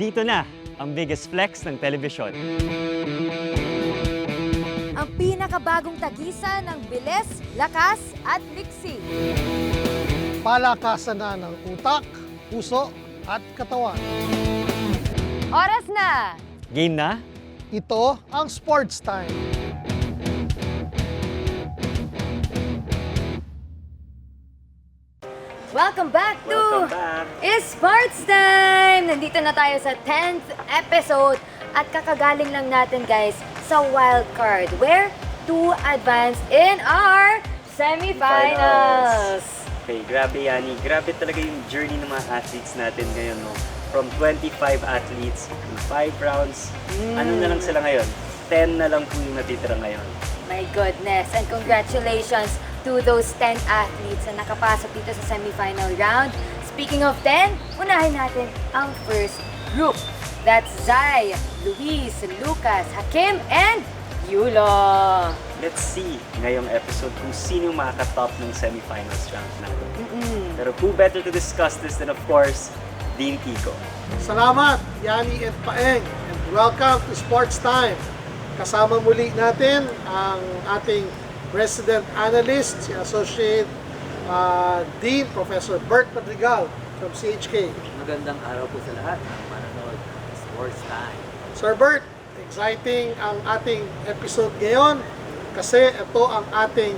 Nandito na ang biggest flex ng telebisyon. Ang pinakabagong tagisan ng bilis, lakas at liksi. palakasan na ng utak, puso at katawan. Oras na! Game na? Ito ang Sports Time. Welcome back to Welcome back. Sports Time! Nandito na tayo sa 10th episode at kakagaling lang natin guys sa wild card where to advance in our semifinals. Okay, grabe Yani. Grabe talaga yung journey ng mga athletes natin ngayon, no? From 25 athletes in 5 rounds, ano na lang sila ngayon? 10 na lang po yung natitira ngayon. My goodness, and congratulations to those 10 athletes na nakapasok dito sa semifinal round. Speaking of 10, unahin natin ang first group. That's Zai, Luis, Lucas, Hakim, and Yulo. Let's see ngayong episode kung sino makaka-top ng semifinals round natin. Mm-mm. Pero who better to discuss this than of course, Dean Kiko. Salamat, Yani and Paeng, and welcome to Sports Time. Kasama muli natin ang ating resident analyst, si Associate uh, Dean Professor Bert Madrigal from CHK. Magandang araw po sa lahat ng manonood ng Sports Time. Sir Bert, exciting ang ating episode ngayon kasi ito ang ating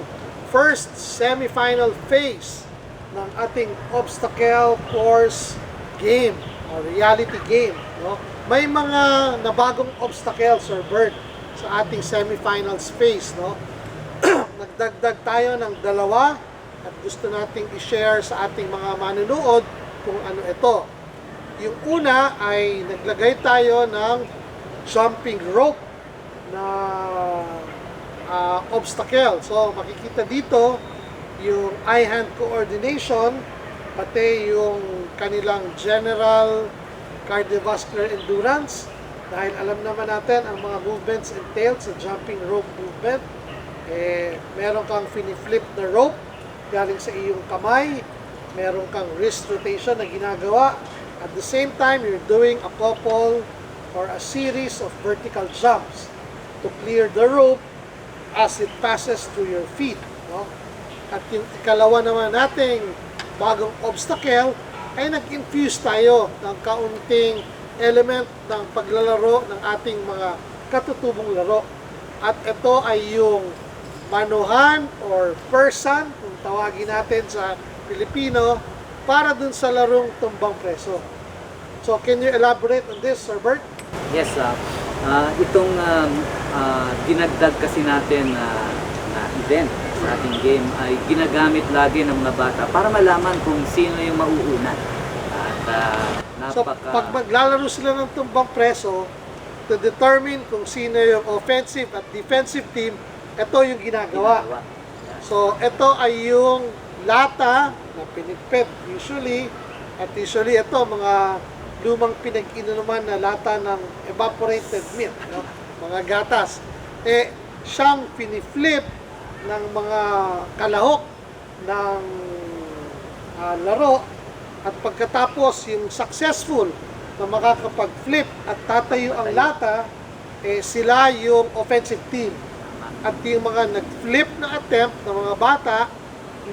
first semifinal phase ng ating obstacle course game or reality game. No? May mga nabagong obstacle, Sir Bert, sa ating semifinals phase. No? Nagdagdag tayo ng dalawa at gusto nating i-share sa ating mga manunood kung ano ito. Yung una ay naglagay tayo ng jumping rope na ah, obstacle. So makikita dito yung eye-hand coordination pati yung kanilang general cardiovascular endurance dahil alam naman natin ang mga movements entailed sa jumping rope movement eh, meron kang fini-flip na rope galing sa iyong kamay, meron kang wrist rotation na ginagawa. At the same time, you're doing a couple or a series of vertical jumps to clear the rope as it passes through your feet. No? At yung ikalawa naman nating bagong obstacle ay nag-infuse tayo ng kaunting element ng paglalaro ng ating mga katutubong laro. At ito ay yung manuhan or person, kung tawagin natin sa Pilipino, para dun sa larong tumbang preso. So, can you elaborate on this, Sir Bert? Yes, ah, ah, itong um, ah, dinagdag kasi natin na na event sa ating game ay ginagamit lagi ng mga bata para malaman kung sino yung mauuna. At So, napaka... pag maglalaro sila ng tumbang preso, to determine kung sino yung offensive at defensive team, ito yung ginagawa. ginagawa. So, ito ay yung lata na pinipit usually. At usually ito, mga lumang pinag-inuman na lata ng evaporated milk, no? mga gatas. Eh, siyang piniflip ng mga kalahok ng ah, laro at pagkatapos yung successful na makakapag-flip at tatayo ang lata, eh, sila yung offensive team at yung mga nag-flip na attempt ng mga bata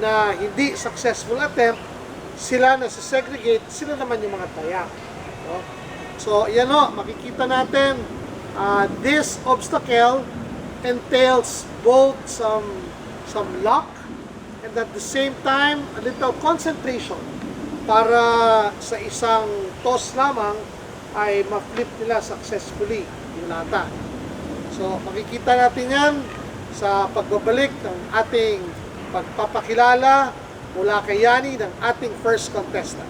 na hindi successful attempt, sila na segregate sila naman yung mga taya. No? So, yan o, makikita natin, uh, this obstacle entails both some some luck and at the same time, a little concentration para sa isang toss lamang ay ma-flip nila successfully yung lata. So, makikita natin yan sa pagbabalik ng ating pagpapakilala mula kay Yani ng ating first contestant.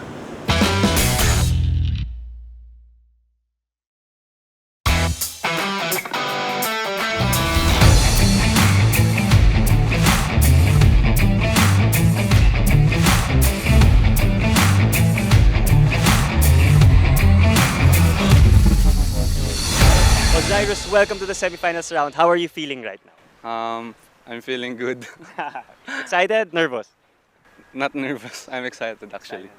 Osiris, welcome to the semifinals round. How are you feeling right now? Um, I'm feeling good. Excited? Nervous? Not nervous. I'm excited actually.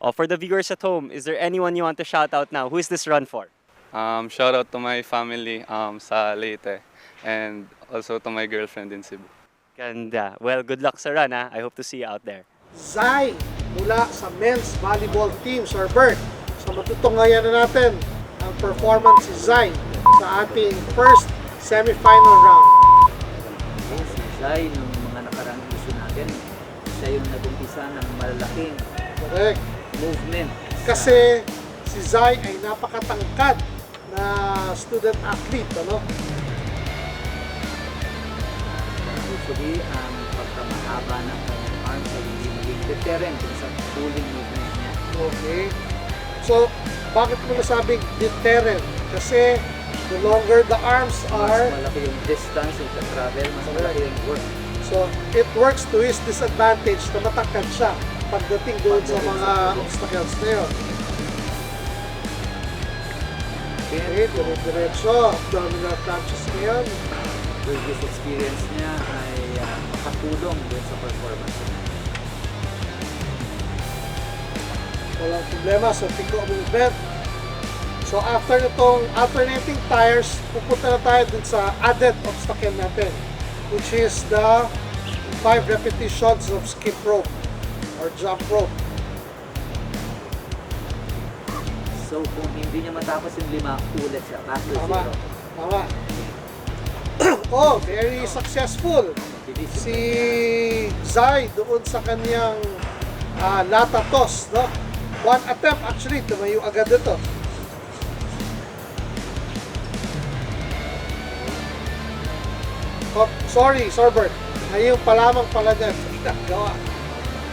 Oh, for the viewers at home, is there anyone you want to shout out now? Who is this run for? Um, shout out to my family um, sa Leyte and also to my girlfriend in Cebu. Ganda. Well, good luck sa run ha. I hope to see you out there. Zai mula sa men's volleyball team, Sir Bert. So matutunghayan na natin ang performance si Zai sa ating first semifinal round. Zai, nung mga nakarang issue natin, siya yung nag-umpisa ng malalaking Correct. movement. Kasi si Zai ay napakatangkad na student athlete, ano? Usually, ang pagkamahaba ng kanyang arms ay hindi maging deterrent sa pulling movement niya. Okay. So, bakit mo nasabing deterrent? Kasi the longer the arms are, Mas malaki yung distance yung travel, mas malaki yung work. so it works to his disadvantage na matangkad siya pagdating doon sa mga obstacles na yun. Okay, dire-diretso, abdominal crunches ngayon. previous experience niya ay uh, makatulong dun sa performance niya. Walang problema sa piko movement. So after nitong alternating tires, pupunta na tayo dun sa added obstacle natin, which is the 5 repetitions of skip rope or jump rope. So kung hindi niya matapos yung lima, ulit siya. To Tama. zero. Tama. oh, very successful. Si Zai doon sa kanyang ah, lata toss, no? One attempt actually, tumayo agad ito. Sorry, Sorbert. Ngayon pa lamang pala niya ginagawa.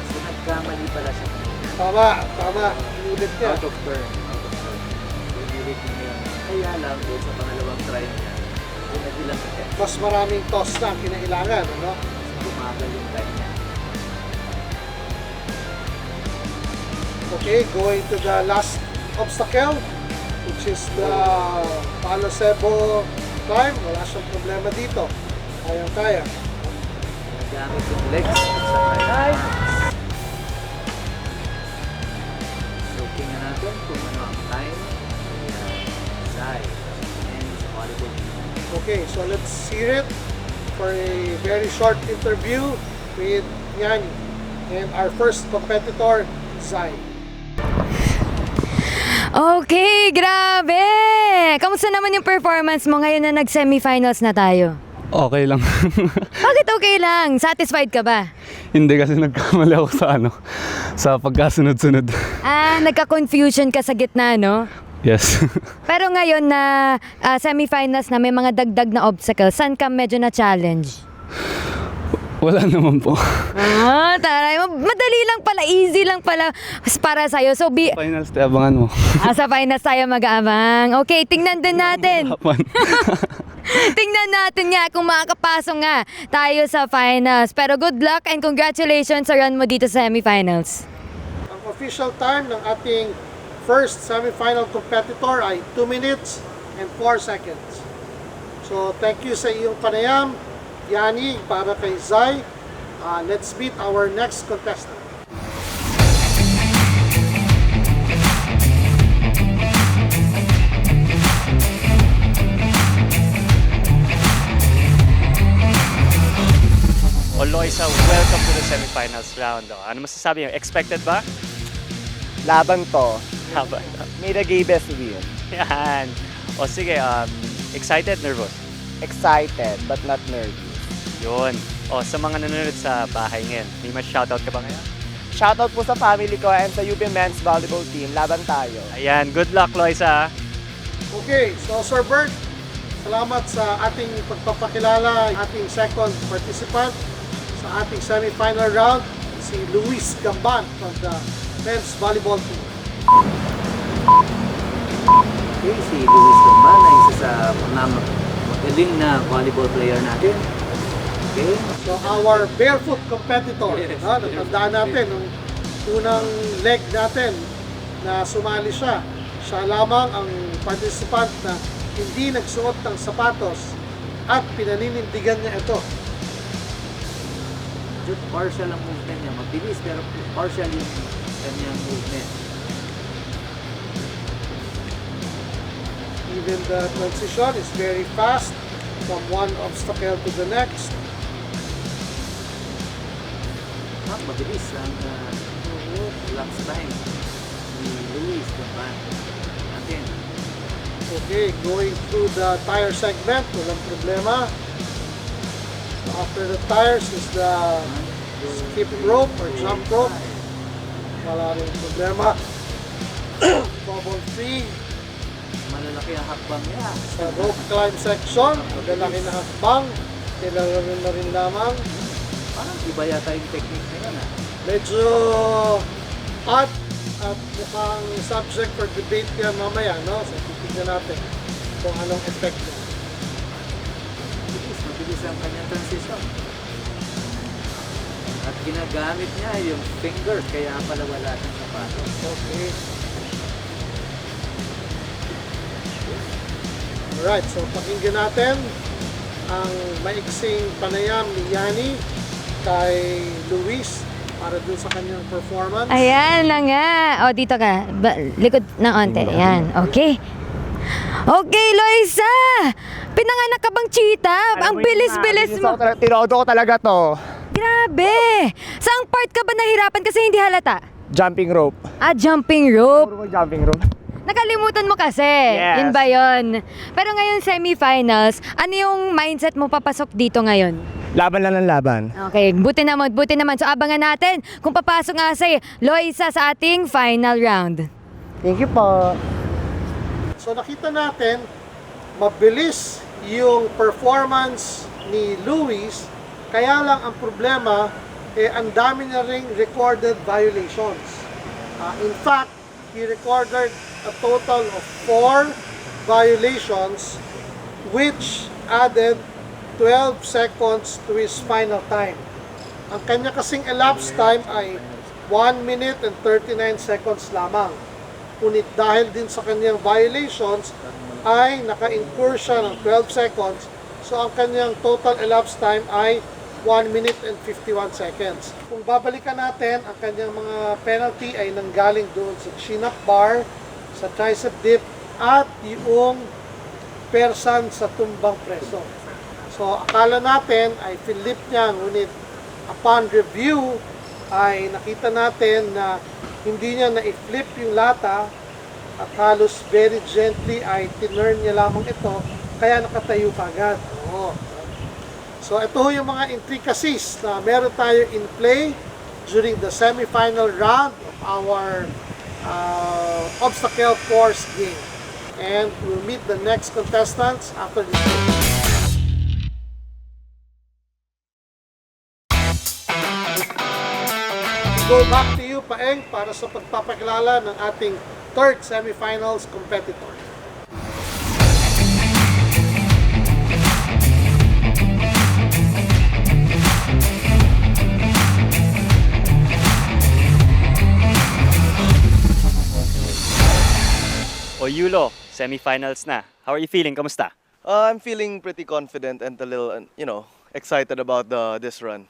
So nagkamali pala siya. Tama, tama. Inulit niya. Out of turn. Out of turn. Ulit niya. Kaya lang doon sa pangalawang try niya, yung nagilang attempt, Mas maraming toss na ang kinailangan, ano? tumagal yung time niya. Okay, going to the last obstacle, which is the Palosebo climb. Wala siyang problema dito. Kayang kaya. Nagamit yung legs yung arms. So tingnan natin kung ano ang time and sa volleyball team. Okay, so let's hear it for a very short interview with Yanni and our first competitor, Zai. Okay, grabe! Kamusta naman yung performance mo ngayon na nag-semifinals na tayo? Okay lang. Bakit okay lang? Satisfied ka ba? Hindi kasi nagkamali ako sa ano, sa pagkasunod-sunod. Ah, nagka-confusion ka sa gitna, no? Yes. Pero ngayon na ah, semifinals na may mga dagdag na obstacles, saan ka medyo na-challenge? Wala naman po. Ah, taray. Ma- Madali lang pala, easy lang pala para sa'yo. So, be, Finals, te, abangan mo. ah, sa finals tayo mag-aabang. Okay, tingnan din natin. tingnan natin nga kung makakapasok nga tayo sa finals. Pero good luck and congratulations sa run mo dito sa semifinals. Ang official time ng ating first semifinal competitor ay 2 minutes and 4 seconds. So, thank you sa iyong panayam, Yani, para kay Zai. Uh, let's meet our next contestant. O Loisa, welcome to the semifinals round. Oh. Ano masasabi niyo? Expected ba? laban to, Haba. may nagay best win. Yan. O sige, um, excited, nervous? Excited but not nervous. Yun. O sa mga nanonood sa bahay ngayon, may mas shoutout ka ba ngayon? Shoutout po sa family ko and sa UP Men's Volleyball Team. Laban tayo. Ayan, good luck Loisa. Okay, so Sir Bert, salamat sa ating pagpapakilala, ating second participant sa ating semifinal round, si Luis Gamban from the men's volleyball team. Okay, si Luis Gamba na isa sa mga mag- magaling na volleyball player natin. Okay, So our barefoot competitor, Yes, no, natandaan natin, nung unang leg natin na sumali siya, siya lamang ang participant na hindi nagsuot ng sapatos at pinaninindigan niya ito. Just partial ang movement niya. Mabilis pero partial yung kanyang movement. Even the transition is very fast from one obstacle to the next. Ah, mabilis ang uh, lapse time ni Luis Guzman. Natin. Okay, going through the tire segment, walang problema. After the tires is the skip rope or jump rope. Wala rin problema. Bubble free Malalaki ang hakbang niya. sa rope climb section. Magalaki na hakbang. Kailangan rin na rin lamang. Parang iba yata yung technique na yan ah. Medyo odd at mukhang subject for debate yan mamaya, no? So titignan natin kung anong effect niya. Mabilis, mabilis ang kanyang transition. At ginagamit niya yung finger, kaya pala wala siyang sapatos. Okay. Alright, so pakinggan natin ang maiksing panayam ni Yani kay Luis para dun sa kanyang performance. Ayan na nga. O, dito ka. Ba- likod ng onte. Ayan. Okay. Okay, Loisa! Pinanganak ka bang cheetah? Ang bilis-bilis mo. Tinodo ko talaga to. Grabe! Saang part ka ba nahirapan kasi hindi halata? Jumping rope. Ah, jumping rope. Puro jumping rope. Nakalimutan mo kasi. Yes. Yun ba yun? Pero ngayon, semifinals, ano yung mindset mo papasok dito ngayon? Laban lang ng laban. Okay, buti naman, buti naman. So abangan natin kung papasok nga si Loisa sa ating final round. Thank you po. So nakita natin, mabilis yung performance ni Luis, kaya lang ang problema, eh, ang dami na ring recorded violations. Ah, in fact, he recorded a total of four violations which added 12 seconds to his final time. Ang kanya kasing elapsed time ay 1 minute and 39 seconds lamang. Ngunit dahil din sa kanyang violations, ay naka-incur siya ng 12 seconds. So ang kanyang total elapsed time ay 1 minute and 51 seconds. Kung babalikan natin, ang kanyang mga penalty ay nanggaling doon sa chin-up bar, sa tricep dip, at yung persan sa tumbang preso. So akala natin ay flip niya, ngunit upon review ay nakita natin na hindi niya na-flip yung lata at halos very gently ay tinurn niya lamang ito kaya nakatayo ka agad. Oo. So ito yung mga intricacies na meron tayo in play during the semifinal round of our uh, obstacle course game. And we'll meet the next contestants after this. Go back Paeng, para sa pagpapakilala ng ating third semifinals competitor. O Yulo, semifinals na. How are you feeling? Kamusta? Uh, I'm feeling pretty confident and a little, uh, you know, excited about the this run.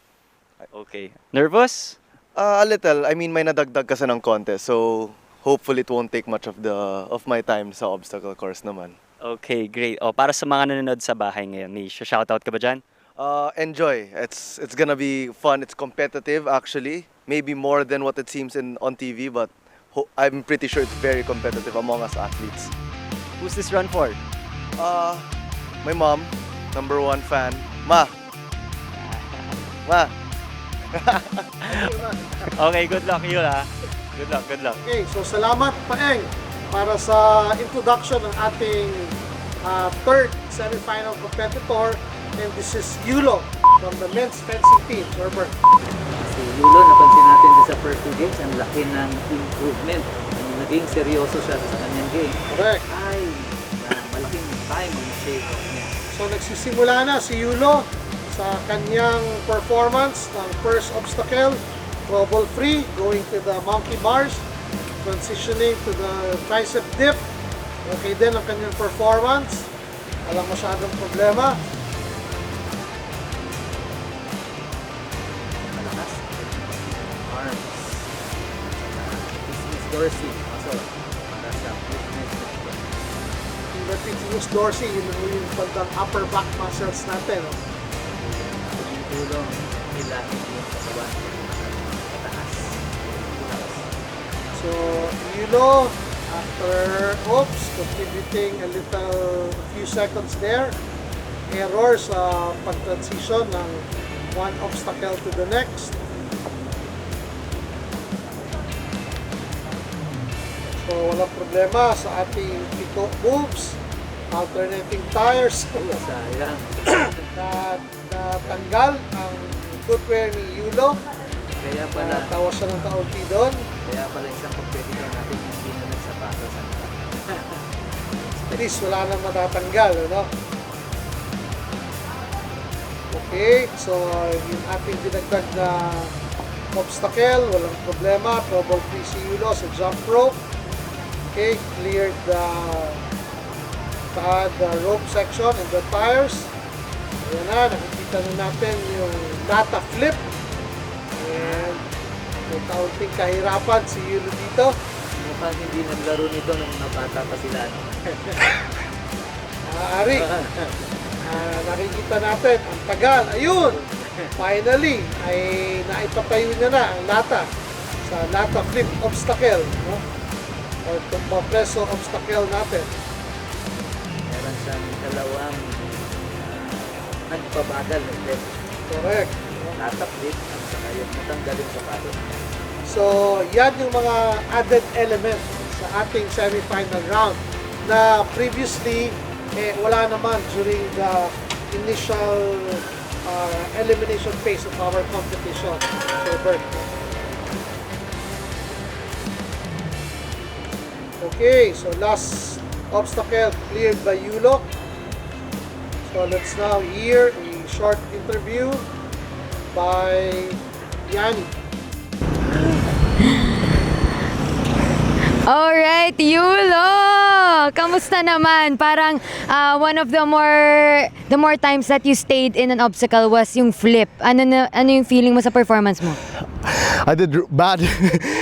Okay. Nervous? Uh, a little. I mean, may nadagdag kasi ng konti, so hopefully it won't take much of the of my time sa obstacle course naman. Okay, great. O, para sa mga nanonood sa bahay ngayon, may shoutout ka ba dyan? Uh, enjoy. It's it's gonna be fun. It's competitive actually. Maybe more than what it seems in on TV, but I'm pretty sure it's very competitive among us athletes. Who's this run for? Uh, my mom, number one fan. Ma. Ma. Okay, good luck, Yula. Good luck, good luck. Okay, so salamat Paeng para sa introduction ng ating uh, third semifinal competitor and this is Yulo from the men's fencing team. Herbert. Si Yulo, napansin natin sa first two games, ang laki ng improvement. Naging seryoso siya sa kanyang game, Correct. ay malaking time ang shake niya. So nagsisimula na si Yulo sa kanyang performance ng first obstacle, trouble free, going to the monkey bars, transitioning to the tricep dip. Okay din ang kanyang performance. Walang masyadong problema. Malakas. Arms. Dorsey muscle para sa fitness section. Latissimus dorsi, yun yung bandang upper back muscles natin. No? Tumutulong hilahin yung katawan pataas. So, Yulo, after oops, contributing a little, a few seconds there, error sa pag-transition ng one obstacle to the next. So, walang problema sa ating pito moves, alternating tires, Sayang. na, na tanggal ang footwear ni Yulo. Kaya pala, Natawa siya ng kaunti doon. kaya pala isang competitor natin yung hindi na nagsapatos. At least wala nang matatanggal, ano? Okay, so yung ating dinagdag na obstacle, walang problema. Trouble free si Yulo sa jump rope. Okay, cleared the, the, the rope section and the tires. Ayan na, nakikita na natin yung data flip. And may kaunting kahirapan si Yulo dito. Mukhang hindi naglaro nito nung mga bata pa sila. no? Maaari. Ah, nakikita natin, ang tagal. Ayun! Finally, ay naipatayo niya na ang lata sa lata flip obstacle. No? Or preso obstacle natin. Meron siyang dalawang nagpabagal ng test. Correct. Nataplit at saka yung natanggal yung sapatos. So, yan yung mga added element sa ating semifinal round na previously eh, wala naman during the initial uh, elimination phase of our competition. So, Bert. Okay, so last obstacle cleared by Yulo. So let's now hear a short interview by Yanni. Alright, Yulo! Kamusta naman? Parang ah, one of the more the more times that you stayed in an obstacle was yung flip. Ano na, ano yung feeling mo sa performance mo? I did bad.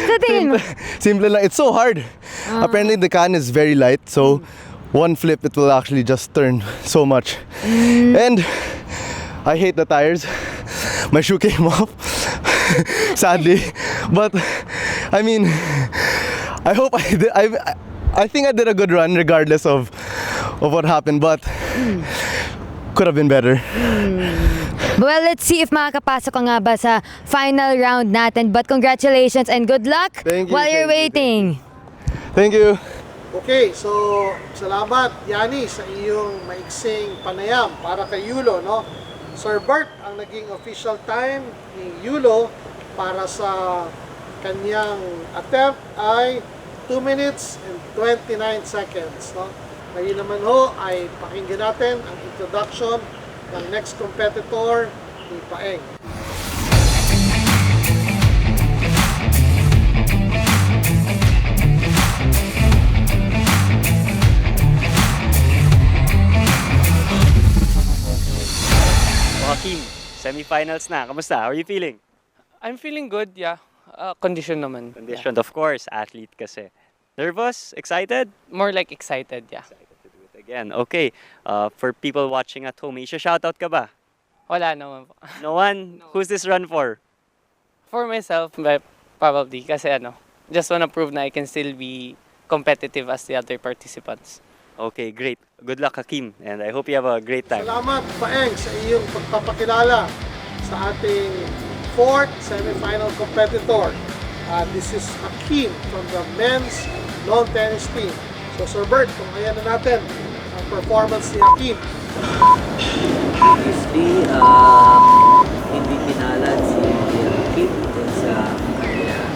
Sa tingin mo? Simple lang. It's so hard. Apparently the can is very light, so one flip it will actually just turn so much. Mm. And I hate the tires. My shoe came off, sadly. But I mean, I hope I did. I, I think I did a good run regardless of of what happened, but could have been better. Mm. Well, let's see if makakapasok ka nga ba sa final round natin. But congratulations and good luck you, while you're thank you, waiting. Thank you. Okay, so salamat Yani sa iyong maiksing panayam para kay Yulo, no? Sir Bert, ang naging official time ni Yulo para sa kanyang attempt ay 2 minutes and 29 seconds, no? Ngayon naman ho ay pakinggan natin ang introduction ng next competitor ni Paeng. Joaquin, semifinals na. Kamusta? How are you feeling? I'm feeling good, yeah. Uh, condition naman. Conditioned, of course. Athlete kasi. Nervous? Excited? Yeah. More like excited, yeah. Excited to do it again. Okay. Uh, for people watching at home, may shoutout ka ba? Wala naman po. No one? Who's this run for? For myself, probably, kasi ano, just wanna prove na I can still be competitive as the other participants. Okay, great. Good luck, Hakim. And I hope you have a great time. Salamat, Paeng, sa iyong pagpapakilala sa ating fourth semifinal competitor. Uh, this is Hakim from the men's lawn tennis team. So, Sir Bert, kung ayan na natin ang performance ni Hakim. Obviously, um, hindi pinalad si dun sa kanyang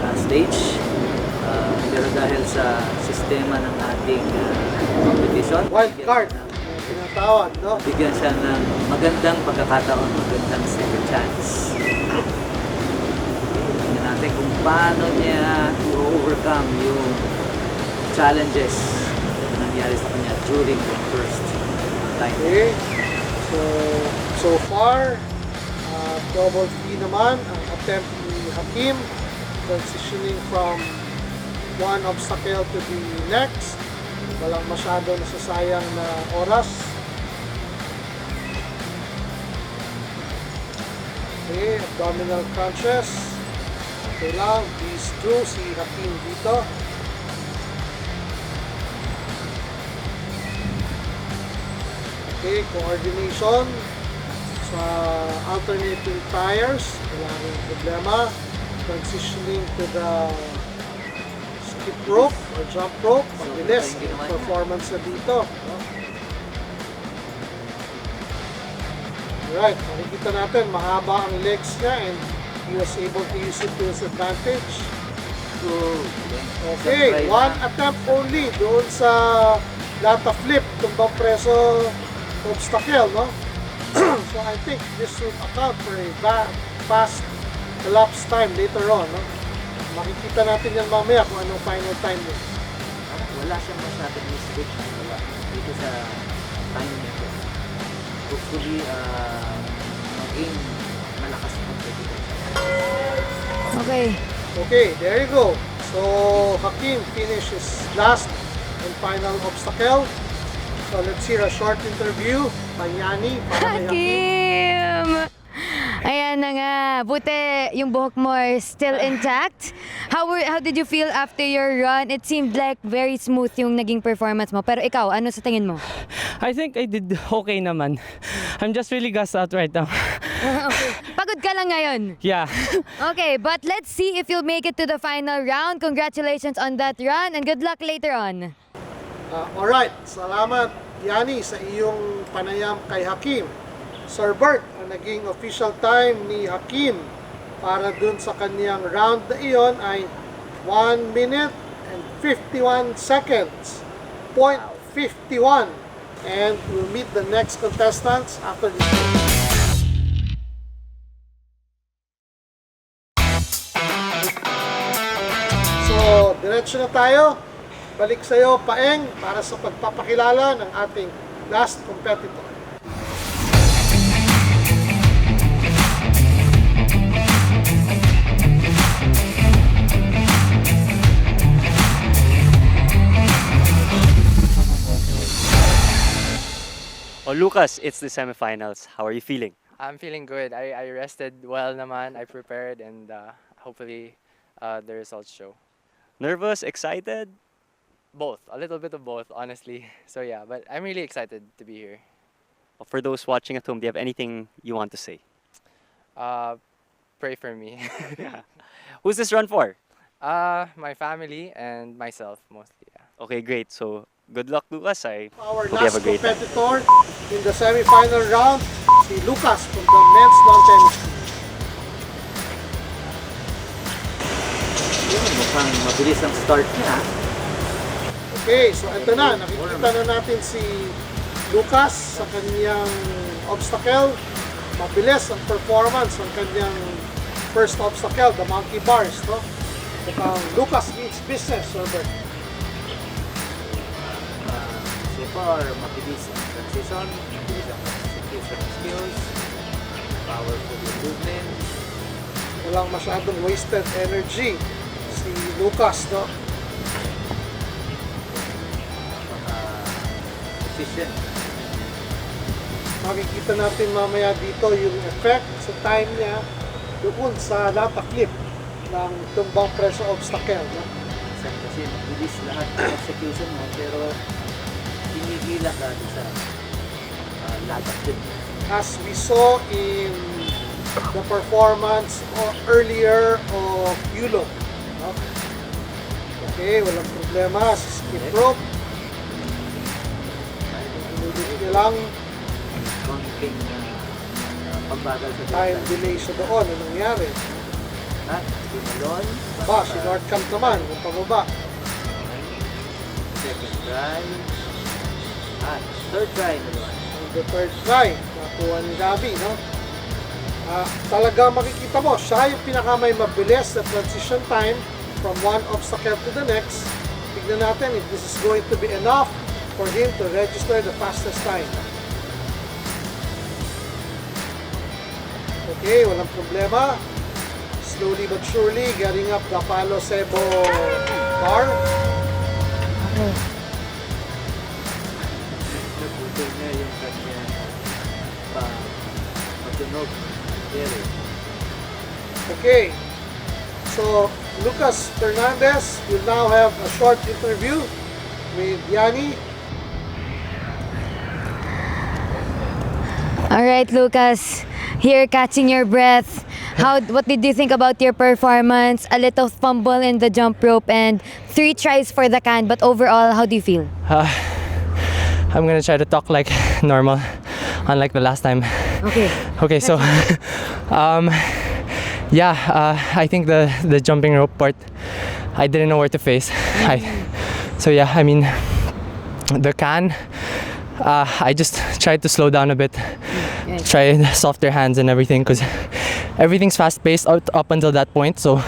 uh, stage. Pero dahil sa sistema ng ating uh, competition, Wild card, tinatawag, no? bigyan siya ng magandang pagkakataon, magandang second chance. Tingnan natin kung paano niya i-overcome yung challenges na nangyari sa kanya during the first time. Okay. So, so far, uh, double V naman ang attempt ni Hakim transitioning from one obstacle to the next. Walang masyado nasasayang na oras. Okay, abdominal crunches. Okay lang, these two, si Hakim dito. Okay, coordination sa alternating tires, wala rin problema. Transitioning to the skip rope or jump rope, mabilis performance na dito. no? Alright, makikita natin, mahaba ang legs niya and he was able to use it to his advantage. Okay, one attempt only doon sa lata flip, tumbang preso obstacle, no? so I think this would account for a fast elapsed time later on, no? Makikita natin yan mamaya kung anong final time niya. Parang wala siyang masyadong mistake na wala dito sa time nito. Hopefully, uh, maging malakas ang competitor. Okay. Okay, there you go. So Hakim finishes last and final obstacle. So let's hear a short interview by para kay Hakim. Hakim! Ayan na nga. Buti yung buhok mo are still intact. How were, how did you feel after your run? It seemed like very smooth yung naging performance mo. Pero ikaw, ano sa tingin mo? I think I did okay naman. I'm just really gassed out right now. okay. Pagod ka lang ngayon. yeah. Okay, but let's see if you'll make it to the final round. Congratulations on that run and good luck later on. Uh, alright, salamat Yani sa iyong panayam kay Hakim. Sir Bert, ang naging official time ni Hakim para dun sa kaniyang round na iyon ay 1 minute and 51 seconds. Point 51. And we'll meet the next contestants after this. So, diretso na tayo. Balik sa Paeng, para sa pagpapakilala ng ating last competitor. Oh, Lucas, it's the semifinals. How are you feeling? I'm feeling good. I, I rested well naman. I prepared and uh, hopefully uh, the results show. Nervous? Excited? Both. A little bit of both, honestly. So yeah, but I'm really excited to be here. For those watching at home, do you have anything you want to say? Uh, pray for me. yeah. Who's this run for? uh, my family and myself mostly. Yeah. Okay, great. So, good luck, Lucas. I Our hope you have a great time. competitor in the semi-final round, si Lucas from the men's lawn tennis. Yun, mukhang mabilis ang start niya. Okay, so ito na, nakikita na natin si Lucas sa kanyang obstacle. Mabilis ang performance ng kanyang first obstacle, the monkey bars. No? Mukhang Lucas means business, Sir Far, mabilis ang transition, mabilis ang execution skills, powerful movement. Walang masyadong wasted energy si Lucas. No? efficient. Makikita natin mamaya dito yung effect sa time niya doon sa lata flip ng tumbang preso obstacle. No? Kasi mabilis lahat ng execution mo, pero ka doon sa uh, lagat din. as we saw in the performance earlier of Yulo. No? Okay, walang problema sa skip rope. Inulit niya lang Konting uh, pagbagal sa time delay siya doon. Ano nangyari? At tumalon. Ba, si Nordcamp naman, yung pababa. Second try. At third try na naman. Ang the third try, nakuha ni Gabi, no? Ah, talaga makikita mo, siya yung pinakamay mabilis na transition time from one obstacle to the next. Tignan natin if this is going to be enough for him to register the fastest time. Okay, walang problema. Slowly but surely, getting up the Palo Sebo bar. Okay. Naputol niya yung kanyang pa matunog. Very. Okay. So, Lucas Fernandez will now have a short interview with Yanni. All right, Lucas. Here, catching your breath. How? What did you think about your performance? A little fumble in the jump rope and three tries for the can. But overall, how do you feel? Uh, I'm gonna try to talk like normal, unlike the last time. Okay. Okay, so um, yeah, uh, I think the the jumping rope part, I didn't know where to face. I, so yeah, I mean, the can, uh, I just tried to slow down a bit, try softer hands and everything, because everything's fast paced up, up until that point. So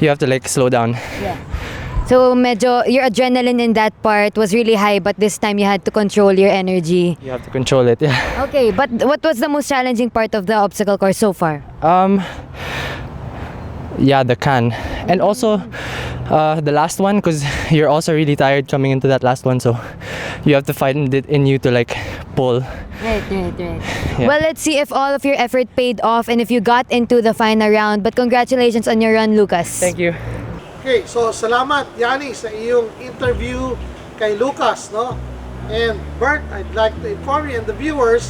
you have to like slow down. Yeah. So medyo your adrenaline in that part was really high, but this time you had to control your energy. You have to control it. Yeah. Okay, but what was the most challenging part of the obstacle course so far? Um, yeah, the can, and also uh, the last one because you're also really tired coming into that last one, so you have to find it in you to like pull. Right, right, right. Yeah. Well, let's see if all of your effort paid off and if you got into the final round. But congratulations on your run, Lucas. Thank you. Okay, so salamat Yanni sa iyong interview kay Lucas, no? And Bert, I'd like to inform you and the viewers,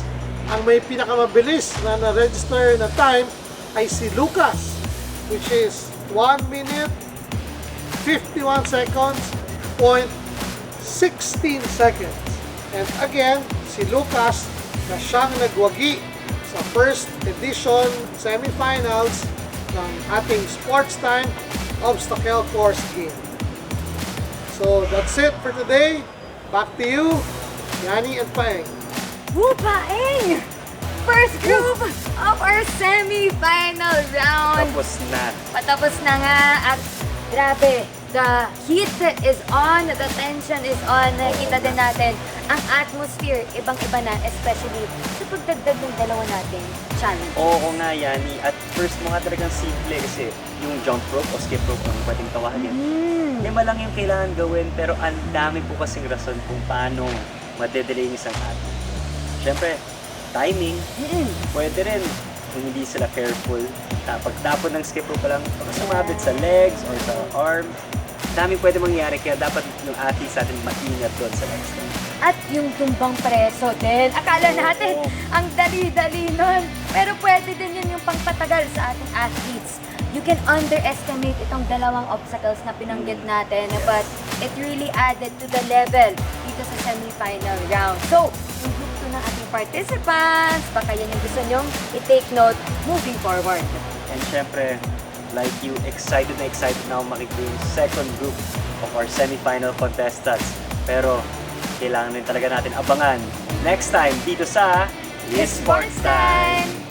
ang may pinakamabilis na na-register na time ay si Lucas, which is 1 minute 51 seconds point 16 seconds. And again, si Lucas na siyang nagwagi sa first edition semifinals ng ating sports time obstacle course game. So that's it for today. Back to you, Yani and Paeng. Wupaing! First group of our semi-final round. Tapos na. Patapos na nga at grabe, the heat is on, the tension is on. Nakikita din natin ang atmosphere, ibang-iba na, especially sa pagdagdag ng dalawa nating challenge. Oo nga, Yani. At first mo nga talagang simple kasi yung jump rope o skip rope ang pwedeng tawagin. Lima lang yung kailangan gawin pero ang dami po kasing rason kung paano madedelay yung isang athlete. Siyempre, timing. Pwede rin kung hindi sila careful. Tapag tapon ng skip rope pa lang, baka sumabit sa legs or sa arm. Dami pwede mangyari kaya dapat yung athletes natin maingat doon sa next time. At yung tumbang preso din. Akala natin, ang dali-dali nun. Pero pwede din yun yung pangpatagal sa ating athletes. You can underestimate itong dalawang obstacles na pinanggit natin, but it really added to the level dito sa semi-final round. So, yung group 2 ng ating participants, baka yan yung gusto nyong i-take note moving forward. And syempre, like you, excited na excited na ako makikita yung second group of our semifinal contestants. Pero, kailangan din talaga natin abangan next time dito sa It's sports time!